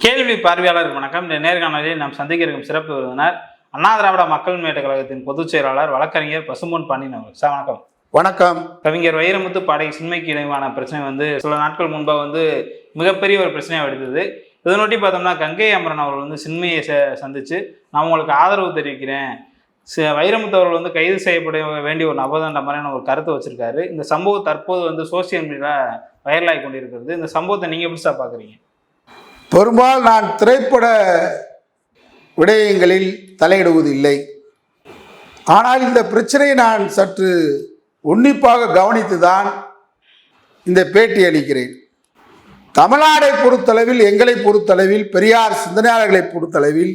கேள்வி பார்வையாளர் வணக்கம். இந்த நேர்காணலில் நாம் சந்திக்க இருக்கும் சிறப்பு விருந்தினர் அண்ணா திராவிட மக்கள் முன்னேற்ற கழகத்தின் பொதுச் செயலாளர் வழக்கறிஞர் பசும்பொன் பாண்டியன் அவர்கள். சார் வணக்கம். வணக்கம். கவிஞர் வைரமுத்து பாடை சின்மைக்கு இடைவான பிரச்சனை வந்து சில நாட்கள் முன்பாக வந்து மிகப்பெரிய ஒரு பிரச்சனையாக வெடித்தது. இதனொட்டி பார்த்தோம்னா கங்கை அமரன் அவர்கள் வந்து சின்மையை ச- சந்திச்சு நான் உங்களுக்கு ஆதரவு தெரிவிக்கிறேன். ச- வைரமுத்து அவர்கள் வந்து கைது செய்யப்பட வேண்டிய ஒரு நபதண்ட மாதிரியான ஒரு கருத்தை வச்சிருக்காரு. இந்த சம்பவம் தற்போது வந்து சோசியல் மீடியாவில் வைரலாகி கொண்டிருக்கிறது. இந்த சம்பவத்தை நீங்கள் எப்படி சார் பார்க்குறீங்க பெரும்பால் நான் திரைப்பட விடயங்களில் தலையிடுவதில்லை. ஆனால் இந்த பிரச்சனையை நான் சற்று உன்னிப்பாக கவனித்து தான் இந்த பேட்டி அளிக்கிறேன். தமிழ்நாடை பொறுத்தளவில் எங்களை பொறுத்தளவில் பெரியார் சிந்தனையாளர்களை பொறுத்தளவில்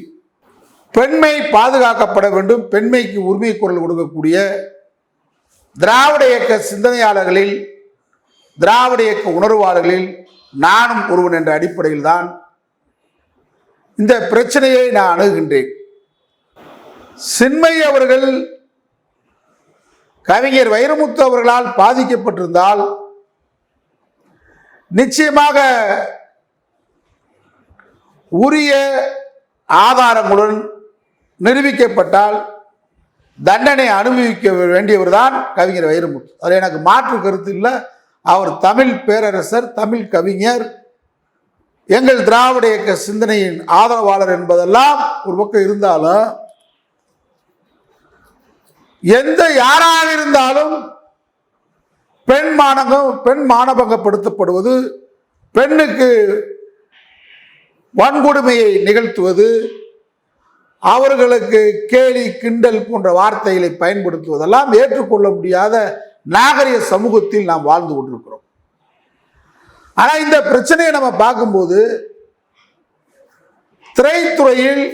பெண்மை பாதுகாக்கப்பட வேண்டும் பெண்மைக்கு உரிமை குரல் கொடுக்கக்கூடிய திராவிட இயக்க சிந்தனையாளர்களில் திராவிட இயக்க உணர்வாளர்களில் நானும் ஒருவன் என்ற அடிப்படையில் தான் இந்த பிரச்சனையை நான் அணுகுகின்றேன். சின்மை அவர்கள் கவிஞர் வைரமுத்து அவர்களால் பாதிக்கப்பட்டிருந்தால் நிச்சயமாக உரிய ஆதாரங்களுடன் நிரூபிக்கப்பட்டால் தண்டனை அனுபவிக்க வேண்டியவர்தான் கவிஞர் வைரமுத்து. அதில் எனக்கு மாற்று கருத்து இல்லை. அவர் தமிழ் பேரரசர் தமிழ் கவிஞர் எங்கள் திராவிட இயக்க சிந்தனையின் ஆதரவாளர் என்பதெல்லாம் ஒரு பக்கம் இருந்தாலும் எந்த யாராக இருந்தாலும் பெண் மானகம் பெண் மானபங்கப்படுத்தப்படுவது பெண்ணுக்கு வன்கொடுமையை நிகழ்த்துவது அவர்களுக்கு கேலி கிண்டல் போன்ற வார்த்தைகளை பயன்படுத்துவதெல்லாம் ஏற்றுக்கொள்ள முடியாத நாகரிக சமூகத்தில் நாம் வாழ்ந்து கொண்டிருக்கிறோம். ஆனால் இந்த பிரச்சனையை நம்ம பார்க்கும்போது திரைத்துறையில்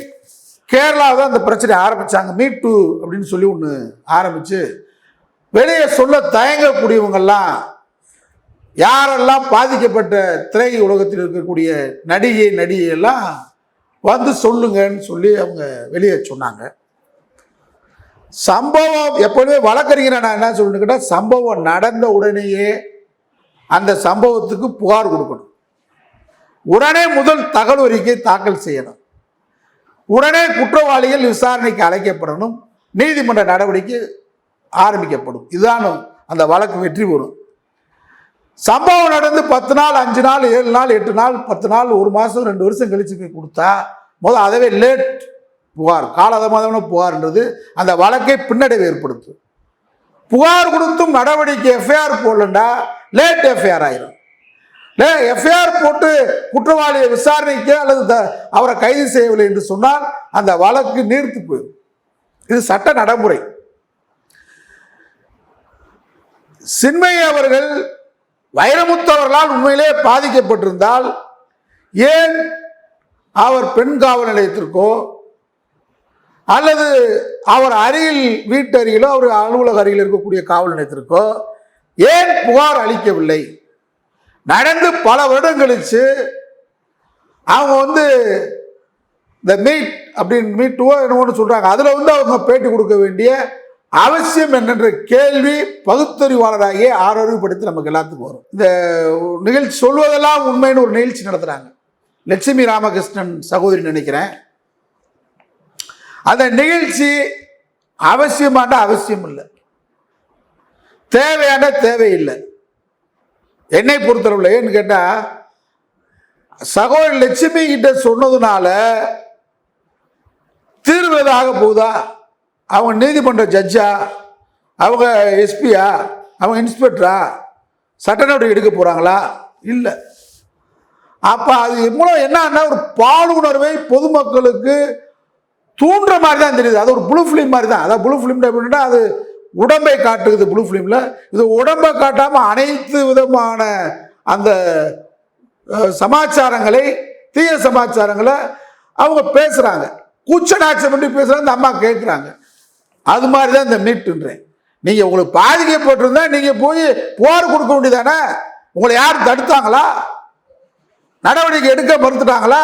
கேரளாவில் அந்த பிரச்சனை ஆரம்பிச்சாங்க. மீ டூ அப்படின்னு சொல்லி ஒன்று ஆரம்பித்து வெளியே சொல்ல தயங்கக்கூடியவங்கெல்லாம் யாரெல்லாம் பாதிக்கப்பட்ட திரை உலகத்தில் இருக்கக்கூடிய நடிகை நடிகையெல்லாம் வந்து சொல்லுங்கன்னு சொல்லி அவங்க வெளியே சொன்னாங்க. சம்பவம் எப்பொழுதுமே வழக்கறிஞர் நான் என்ன சொல்லணும்னு கேட்டால் சம்பவம் நடந்த உடனேயே அந்த சம்பவத்துக்கு புகார் கொடுக்கணும். உடனே முதல் தகவல் அறிக்கை தாக்கல் செய்யணும். உடனே குற்றவாளிகள் விசாரணைக்கு அழைக்கப்படணும். நீதிமன்ற நடவடிக்கை ஆரம்பிக்கப்படும். இதுதான் அந்த வழக்கு வெற்றி பெறும். சம்பவம் நடந்து பத்து நாள் அஞ்சு நாள் ஏழு நாள் எட்டு நாள் பத்து நாள் ஒரு மாதம் ரெண்டு வருஷம் கழிச்சு போய் கொடுத்தா முதல் அதவே லேட் புகார் காலதாமதமான புகார்ன்றது அந்த வழக்கை பின்னடைவு ஏற்படுத்தும். புகார் கொடுத்தும் நடவடிக்கை எஃப்ஐஆர் போடலண்டா? லேட் எஃப்ஐஆர் ஆயிரும். லே எஃப்ஐஆர் போட்டு குற்றவாளியை விசாரணைக்கு அல்லது த- அவரை கைது செய்யவில்லை என்று சொன்னால் அந்த வழக்கு நீர்த்து போயிடும் இது சட்ட நடைமுறை. சின்மை அவர்கள் வைரமுத்தவர்களால் உண்மையிலே பாதிக்கப்பட்டிருந்தால் ஏன் அவர் பெண் காவல் நிலையத்திற்கோ அல்லது அவர் அருகில் வீட்டு அருகிலோ அவர் அலுவலக அருகில் இருக்கக்கூடிய காவல் நிலையத்திற்கோ ஏன் புகார் அளிக்கவில்லை? நடந்து பல வருடம் கழிச்சு அவங்க வந்து இந்த மீட் அப்படின்னு மீட் டூவோ என்னமோன்னு சொல்கிறாங்க அதில் வந்து அவங்க பேட்டி கொடுக்க வேண்டிய அவசியம் என்னென்ற கேள்வி பகுத்தறிவாளராகிய ஆரோக்கியப்படுத்தி நமக்கு எல்லாத்துக்கும் வரும். இந்த நிகழ்ச்சி சொல்வதெல்லாம் உண்மைன்னு ஒரு நிகழ்ச்சி நடத்துகிறாங்க லட்சுமி ராமகிருஷ்ணன் சகோதரி நினைக்கிறேன். அந்த நிகழ்ச்சி அவசியமான அவசியம் இல்லை தேவையான தேவையில்லை. என்னை பொறுத்தளவில் ஏன்னு கேட்டால் சகோதரி லட்சுமி கிட்ட சொன்னதுனால தீர்வதாக போகுதா? அவங்க நீதிமன்ற ஜட்ஜா அவங்க எஸ்பியா அவங்க இன்ஸ்பெக்டரா சட்ட நடவடிக்கை எடுக்க போகிறாங்களா இல்லை. அப்போ அது மூலம் என்னன்னா ஒரு பாலுணர்வை பொதுமக்களுக்கு தூண்டுற மாதிரி தான் தெரியுது. அது ஒரு ப்ளூ ஃபிலிம் மாதிரி தான். அதாவது ப்ளூ ஃபிலிம் அப்படின்னா அது உடம்பை காட்டுகிறது ப்ளூ ஃபிலிமில் இது உடம்பை காட்டாமல் அனைத்து விதமான அந்த சமாச்சாரங்களை தீய சமாச்சாரங்களை அவங்க பேசுகிறாங்க கூச்சடாட்சி பண்ணி பேசுகிறாங்க அந்த அம்மா கேட்குறாங்க அது மாதிரி தான் இந்த மீட்டுன்றேன் நீங்கள் உங்களுக்கு பாதிக்கப்பட்டிருந்தா நீங்கள் போய் போர் கொடுக்க வேண்டியதானே? உங்களை யார் தடுத்தாங்களா? நடவடிக்கை எடுக்க மறுத்துட்டாங்களா?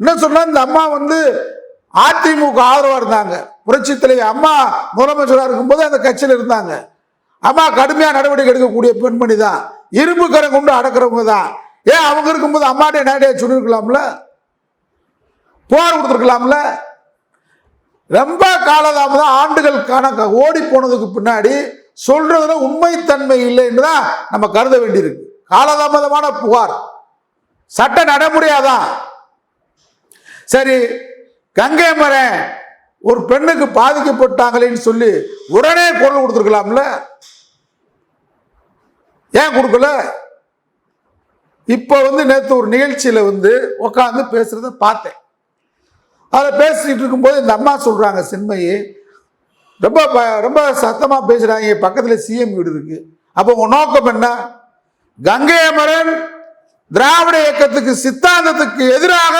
என்ன சொன்னால் இந்த அம்மா வந்து அதிமுக ஆதரவாக இருந்தாங்க. புரட்சி தலைவி அம்மா முதலமைச்சராக இருக்கும்போது அந்த கட்சியில் இருந்தாங்க. அம்மா கடுமையாக நடவடிக்கை எடுக்கக்கூடிய பெண்மணி தான். இரும்பு கரை கொண்டு அடக்கிறவங்க தான். ஏன் அவங்க இருக்கும்போது அம்மாட்டே நேரடியாக சொல்லியிருக்கலாம்ல? புகார் கொடுத்துருக்கலாம்ல? ரொம்ப காலதாமதம் ஆண்டுகள் கணக்க ஓடி போனதுக்கு பின்னாடி சொல்றதுல உண்மைத்தன்மை இல்லைன்னு தான் நம்ம கருத வேண்டியிருக்கு. காலதாமதமான புகார். சட்ட நடைமுறையாதான் சரி கங்கை மரன் ஒரு பெண்ணுக்கு பாதிக்கப்பட்டாங்களேன்னு சொல்லி உடனே குரல் கொடுத்துருக்கலாம்ல. ஏன் கொடுக்கல? இப்போ வந்து நேற்று ஒரு நிகழ்ச்சியில் வந்து உட்காந்து பேசுகிறத பார்த்தேன். அதில் பேசிக்கிட்டு இருக்கும்போது இந்த அம்மா சொல்கிறாங்க சின்மயி ரொம்ப ப- ரொம்ப சத்தமாக பேசுகிறாங்க பக்கத்தில் சிஎம் வீடு இருக்குது அப்போ உன் நோக்கம் என்ன? கங்கை அமரன் திராவிட இயக்கத்துக்கு சித்தாந்தத்துக்கு எதிராக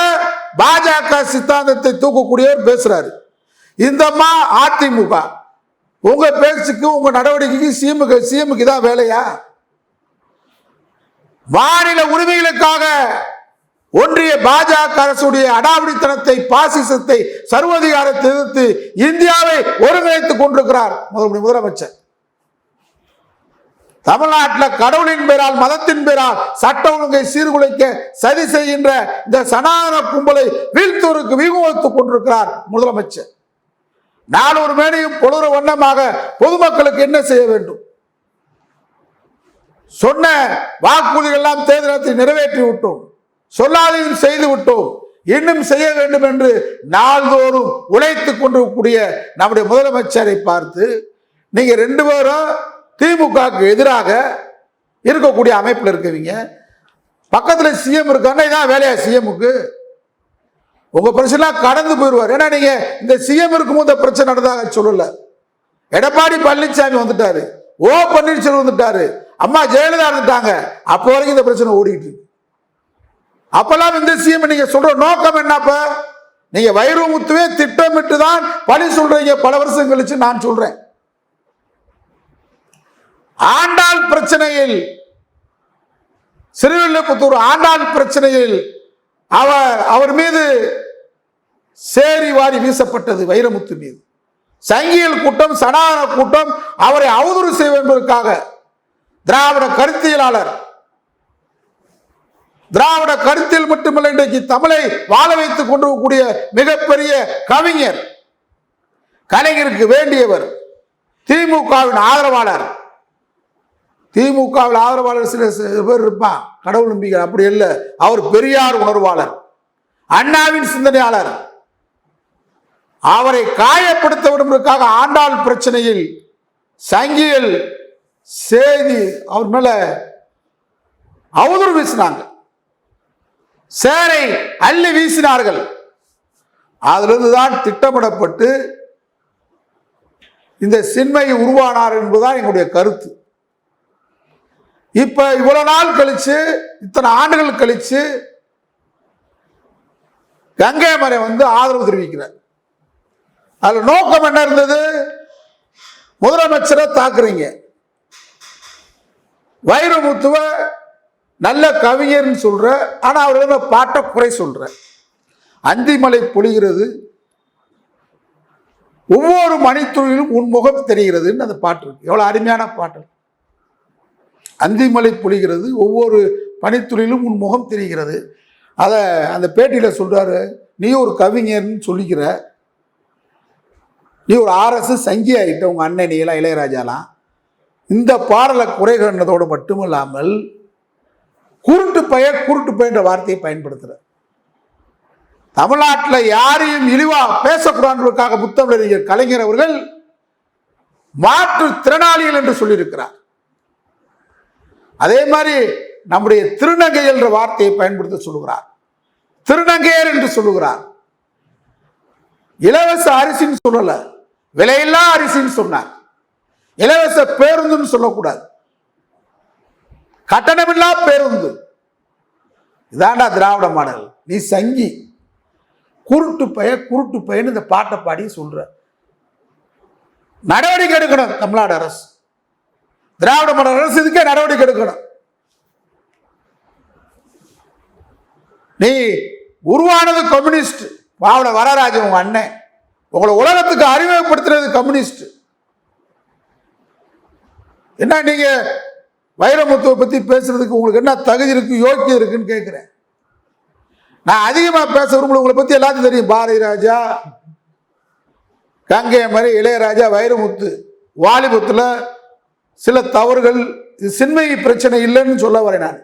பாஜக சித்தாந்தத்தை தூக்கக்கூடியவர் பேசுறாரு. இந்தம்மா அதிமுக. உங்க பேச்சுக்கு உங்க நடவடிக்கைக்கு சிஎமுக்கு சிஎமுக்கு தான் வேலையா? மாநில உரிமைகளுக்காக ஒன்றிய பாஜக அரசுடைய அடாவடித்தனத்தை பாசிசத்தை சர்வதிகாரத்தை எதிர்த்து இந்தியாவை ஒருங்கிணைத்துக் கொண்டிருக்கிறார் முதல் முதலமைச்சர். தமிழ்நாட்டில் கடவுளின் பேரால் மதத்தின் பேரால் சட்ட ஒழுங்கை சீர்குலைக்க சதி செய்கின்ற இந்த சனாதன கும்பலை வீழ்த்தோருக்கு விமோகித்துக் கொண்டிருக்கிறார் முதலமைச்சர். நானூறு மேனையும் பொழுற வண்ணமாக பொதுமக்களுக்கு என்ன செய்ய வேண்டும்? சொன்ன வாக்குறுதிகள் எல்லாம் தேர்தலத்தை நிறைவேற்றி விட்டோம். சொல்லாதையும் செய்து விட்டோம். இன்னும் செய்ய வேண்டும் என்று நாள்தோறும் உழைத்துக் கொண்டிருக்கக்கூடிய நம்முடைய முதலமைச்சரை பார்த்து நீங்க ரெண்டு பேரும் திமுகவுக்கு எதிராக இருக்கக்கூடிய அமைப்பில் இருக்கவங்க. பக்கத்தில் சிஎம் இருக்காங்க இதான் வேலையா சிஎம்முக்கு உங்க பிரச்சனை கடந்து போயிடுவார் ஏன்னா நீங்க இந்த சிஎம் இருக்கும்போது இந்த பிரச்சனை நடந்ததாக சொல்லல. எடப்பாடி பழனிசாமி வந்துட்டாரு. ஓ பன்னீர்செல்வம் வந்துட்டாரு. அம்மா ஜெயலலிதா இருந்துட்டாங்க அப்போ வரைக்கும் இந்த பிரச்சனை ஓடிட்டு இருக்கு. அப்பெல்லாம் இந்த சிஎம் நீங்க சொல்ற நோக்கம் என்னப்ப நீங்க வைரமுத்துவே திட்டமிட்டு தான் பழி சொல்றீங்க. பல வருஷம் கழிச்சு நான் சொல்றேன். ஆண்டாள் பிரச்சனையில் சிறுவில்லிபுத்தூர் ஆண்டாள் பிரச்சனையில் அவர் அவர் மீது சேரி வாரி வீசப்பட்டது வைரமுத்து மீது. சங்கியல் கூட்டம் சனாதன கூட்டம் அவரை அவதூறு செய்ய என்பதற்காக திராவிட கருத்தியலாளர் திராவிட கருத்தில் மட்டுமல்ல இன்றைக்கு தமிழை வாழ வைத்துக் கொண்டிருக்கக்கூடிய மிகப்பெரிய கவிஞர் கலைஞருக்கு வேண்டியவர் திமுகவின் ஆதரவாளர் திமுகவில் ஆதரவாளர் சில சில பேர் இருப்பான் கடவுள் நம்பிக்கை. அப்படி இல்லை. அவர் பெரியார் உணர்வாளர். அண்ணாவின் சிந்தனையாளர். அவரை காயப்படுத்த விடுவதற்காக ஆண்டாள் பிரச்சனையில் சங்கியல் செய்தி அவர் மேல அவதூறு வீசினாங்க. சேரை அள்ளி வீசினார்கள். அதிலிருந்து தான் திட்டமிடப்பட்டு இந்த சின்மை உருவானார் என்பதுதான் எங்களுடைய கருத்து. இப்போ இவ்வளோ நாள் கழித்து இத்தனை ஆண்டுகள் கழித்து கங்கை மறை வந்து ஆதரவு தெரிவிக்கிறார். அதில் நோக்கம் என்ன இருந்தது? முதலமைச்சரை தாக்குறீங்க. வைரமுத்துவ நல்ல கவிஞர்னு சொல்கிற ஆனால் அவர் எழுதின பாட்டை குறை சொல்கிற அந்திமலை பொழிகிறது. ஒவ்வொரு மணித்துறையிலும் உன் முகம் தெரிகிறதுன்னு அந்த பாட்டு இருக்கு. எவ்வளோ அருமையான பாட்டு. அந்திமலை பொழிகிறது ஒவ்வொரு பனித்துளியிலும் உன் முகம் தெரிகிறது. அதை அந்த பேட்டியில் சொல்கிறாரு நீ ஒரு கவிஞர்னு சொல்லிக்கிற. நீ ஒரு ஆர்எஸ் சங்கி ஆகிட்ட உங்கள் அண்ணன் நீலாம் இளையராஜாலாம். இந்த பாடலை குறை கண்டதோடு மட்டுமல்லாமல் குருட்டு பையன் குருட்டு பயன்ற வார்த்தையை பயன்படுத்துகிற தமிழ்நாட்டில் யாரையும் இழிவாக பேசக்கூடாதுக்காக புத்தமிழறிஞர் கலைஞர் அவர்கள் மாற்று திறனாளிகள் என்று சொல்லியிருக்கிறார். அதே மாதிரி நம்முடைய திருநங்கை என்ற வார்த்தையை பயன்படுத்த சொல்லுகிறார். திருநங்கையர் என்று சொல்லுகிறார். இலவச அரிசின்னு சொல்லல. விலையில்லா அரிசின்னு சொன்னார். இலவச பேருந்துன்னு சொல்லக்கூடாது. கட்டணமில்லா பேருந்து. இதாண்டா திராவிட மாடல். நீ சங்கி. குருட்டு பைய குருட்டு பையன்னு இந்த பாட்டை பாடி சொல்ற. நடவடிக்கை எடுக்கணும் தமிழ்நாடு அரசு. திராவிட மாடல் அரசு இதுக்கே நடவடிக்கை எடுக்கணும். நீ உருவானது கம்யூனிஸ்ட். பாவட வரராஜன் உங்க அண்ணன். உங்களை உலகத்துக்கு அறிமுகப்படுத்துறது கம்யூனிஸ்ட். என்ன நீங்க வைரமுத்துவை பத்தி பேசுறதுக்கு உங்களுக்கு என்ன தகுதி இருக்கு யோக்கியம் இருக்குன்னு கேட்கிறேன் நான் அதிகமாக பேச விரும்பல உங்களை பற்றி எல்லாத்தையும் தெரியும். பாரதி ராஜா கங்கை மாதிரி இளையராஜா வைரமுத்து வாலிபத்தில் சில தவறுகள் இது சின்மை பிரச்சனை இல்லைன்னு சொல்ல வரேன் நான்.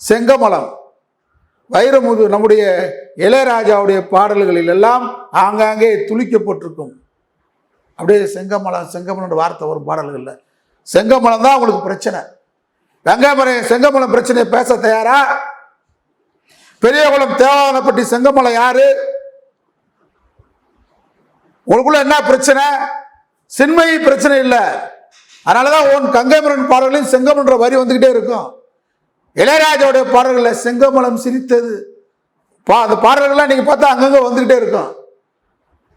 செங்கமலம் வைரமுது நம்முடைய இளையராஜாவுடைய பாடல்களில் எல்லாம் ஆங்காங்கே துளிக்கப்பட்டிருக்கும். அப்படியே செங்கமலம் செங்கமலம்ன்ற வார்த்தை வரும் பாடல்களில். செங்கமலம் தான் அவங்களுக்கு பிரச்சனை. வெங்காமரை செங்கமலம் பிரச்சனையை பேச தயாரா? பெரியகுளம் தேவாதனப்பட்டி செங்கமலம் யாரு? உங்களுக்குள்ள என்ன பிரச்சனை? சின்மை பிரச்சனை இல்லை. அதனாலதான் உன் கங்கைமரன் பாடல்களையும் செங்கமன்ற வரி வந்துக்கிட்டே இருக்கும். இளையராஜாவுடைய பாடல்களில் செங்கமலம் சிரித்தது. பா அந்த பாடல்கள்லாம் நீங்கள் பார்த்தா அங்கங்கே வந்துக்கிட்டே இருக்கும்.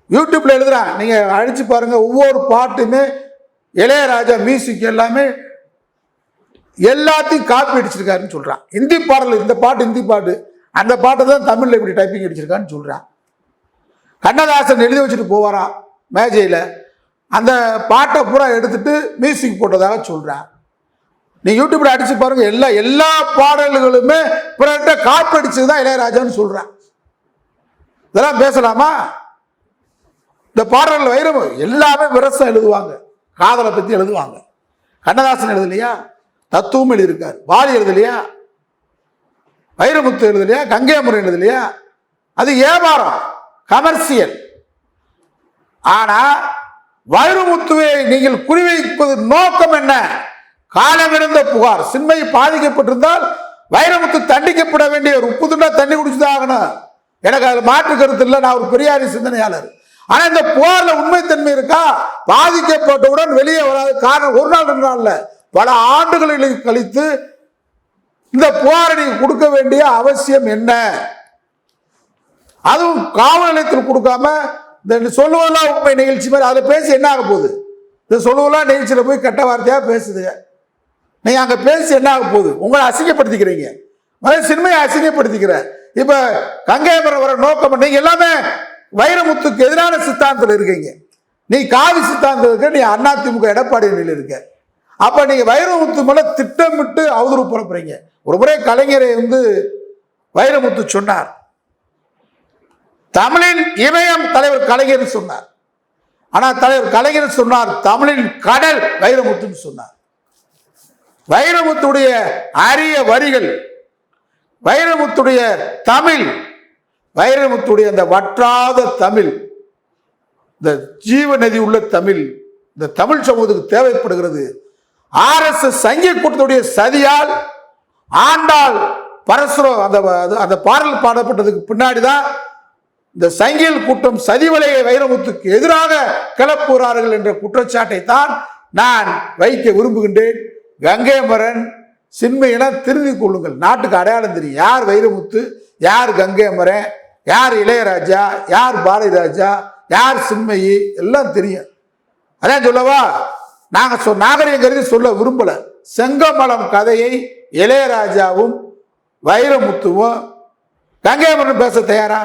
யூடியூப்பில் எழுதுகிறேன் நீங்கள் அழிச்சு பாருங்கள் ஒவ்வொரு பாட்டுமே இளையராஜா மியூசிக் எல்லாமே எல்லாத்தையும் காப்பி அடிச்சிருக்காருன்னு சொல்கிறான் இந்தி பாடல் இந்த பாட்டு இந்தி பாட்டு அந்த பாட்டை தான் தமிழில் இப்படி டைப்பிங் அடிச்சிருக்கான்னு சொல்கிறான் கண்ணதாசன் எழுதி வச்சுட்டு போவாரான் மேஜையில். அந்த பாட்டை பூரா எடுத்துட்டு மியூசிக் போட்டதாக சொல்கிறார் நீ யூடியூப்ல அடிச்சு பாருங்க எல்லா எல்லா பாடல்களுமே பிறர்கிட்ட காப்பி அடிச்சது தான் இளையராஜான்னு சொல்கிறேன் இதெல்லாம் பேசலாமா? இந்த பாடல்கள் வைரம் எல்லாமே விரசம் எழுதுவாங்க. காதலை பற்றி எழுதுவாங்க. கண்ணதாசன் எழுதலையா? தத்துவம் எழுதியிருக்கார். வாலி எழுதலையா? வைரமுத்து எழுதலையா? கங்கையமுறை எழுதலையா? அது வியாபாரம் கமர்சியல் ஆனால் வைரமுத்துவை நீங்கள் குறிவைப்பது நோக்கம் என்ன? காலமிருந்த புகார். சின்மை பாதிக்கப்பட்டிருந்தால் வைரமுத்து தண்டிக்கப்பட வேண்டிய ஒரு உப்பு துண்டா தண்ணி குடிச்சுதான் ஆகணும். எனக்கு அது மாற்று கருத்து இல்லை. நான் ஒரு பெரியாரி சிந்தனையாளர். ஆனா இந்த புகார்ல உண்மைத்தன்மை இருக்கா? பாதிக்கப்பட்டவுடன் வெளியே வராது. காரணம் ஒரு நாள் ரெண்டு நாள்ல. பல ஆண்டுகளை கழித்து இந்த புகாரை நீங்கள் கொடுக்க வேண்டிய அவசியம் என்ன? அதுவும் காவல் நிலையத்தில் கொடுக்காம இந்த சொல்லுவதெல்லாம் உண்மை நிகழ்ச்சி மாதிரி அதை பேசி என்ன ஆக போகுது? இந்த சொல்லுவதெல்லாம் நிகழ்ச்சியில் போய் கெட்ட வார்த்தையாக பேசுதுங்க நீங்கள் அங்கே பேசி என்ன ஆக போகுது? உங்களை அசிங்கப்படுத்திக்கிறீங்க. முதல்ல சினிமையை அசிங்கப்படுத்திக்கிற. இப்போ கங்கையபுரம் வர நோக்கம் நீங்கள் எல்லாமே வைரமுத்துக்கு எதிரான சித்தாந்தத்தில் இருக்கீங்க. நீ காவி சித்தாந்தம் இருக்க நீ அதிமுக எடப்பாடி நிலையில் இருக்க. அப்போ நீங்கள் வைரமுத்து மேலே திட்டமிட்டு அவதூறு புறப்புறீங்க ஒரு முறை கலைஞரை வந்து வைரமுத்து சொன்னார். தமிழின் இமயம் தலைவர் கலைஞர் சொன்னார். ஆனால் தலைவர் கலைஞர் சொன்னார் தமிழின் கடல் வைரமுத்துன்னு சொன்னார். வைரமுத்துடைய அரிய வரிகள் வைரமுத்துடைய தமிழ் வைரமுத்துடைய அந்த வற்றாத தமிழ் இந்த ஜீவ நதி உள்ள தமிழ் இந்த தமிழ் சமூகத்துக்கு தேவைப்படுகிறது. ஆர்எஸ்எஸ் சங்கிய கூட்டத்துடைய சதியால் ஆண்டாள் பரசுரம் அந்த அது- அந்த பாடல் பாடப்பட்டதுக்கு பின்னாடி தான் இந்த சங்கியல் கூட்டம் சதிவலையை வைரமுத்துக்கு எதிராக கிளப்புகிறார்கள் என்ற குற்றச்சாட்டை தான் நான் வைக்க விரும்புகின்றேன். கங்கைமரன் சின்மையின திருந்தி கொள்ளுங்கள். நாட்டுக்கு அடையாளம் தெரியும். யார் வைரமுத்து யார் கங்கைமரன் யார் இளையராஜா யார் பாரதிராஜா யார் சின்மயி எல்லாம் தெரியும். அதான் சொல்லவா? நாங்கள் சொ நாகரிகம் கருதி சொல்ல விரும்பல. செங்கமலம் கதையை இளையராஜாவும் வைரமுத்துவும் கங்கையம்மன் பேச தயாரா?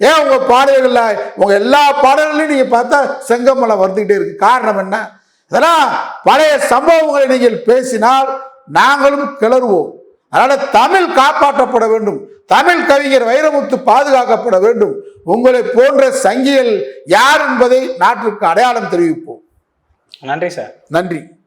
ஏன் உங்க பாடல்கள்ல உங்க எல்லா பாடல்களையும் நீங்க பார்த்தா செங்கமலம் வந்துகிட்டே இருக்கு. காரணம் என்ன? இதெல்லாம் பழைய சம்பவங்களை நீங்கள் பேசினால் நாங்களும் கிளறுவோம். அதனால தமிழ் காப்பாற்றப்பட வேண்டும். தமிழ் கவிஞர் வைரமுத்து பாதுகாக்கப்பட வேண்டும். உங்களை போன்ற சங்கிகள் யார் என்பதை நாட்டிற்கு அடையாளம் தெரிவிப்போம். நன்றி சார். நன்றி.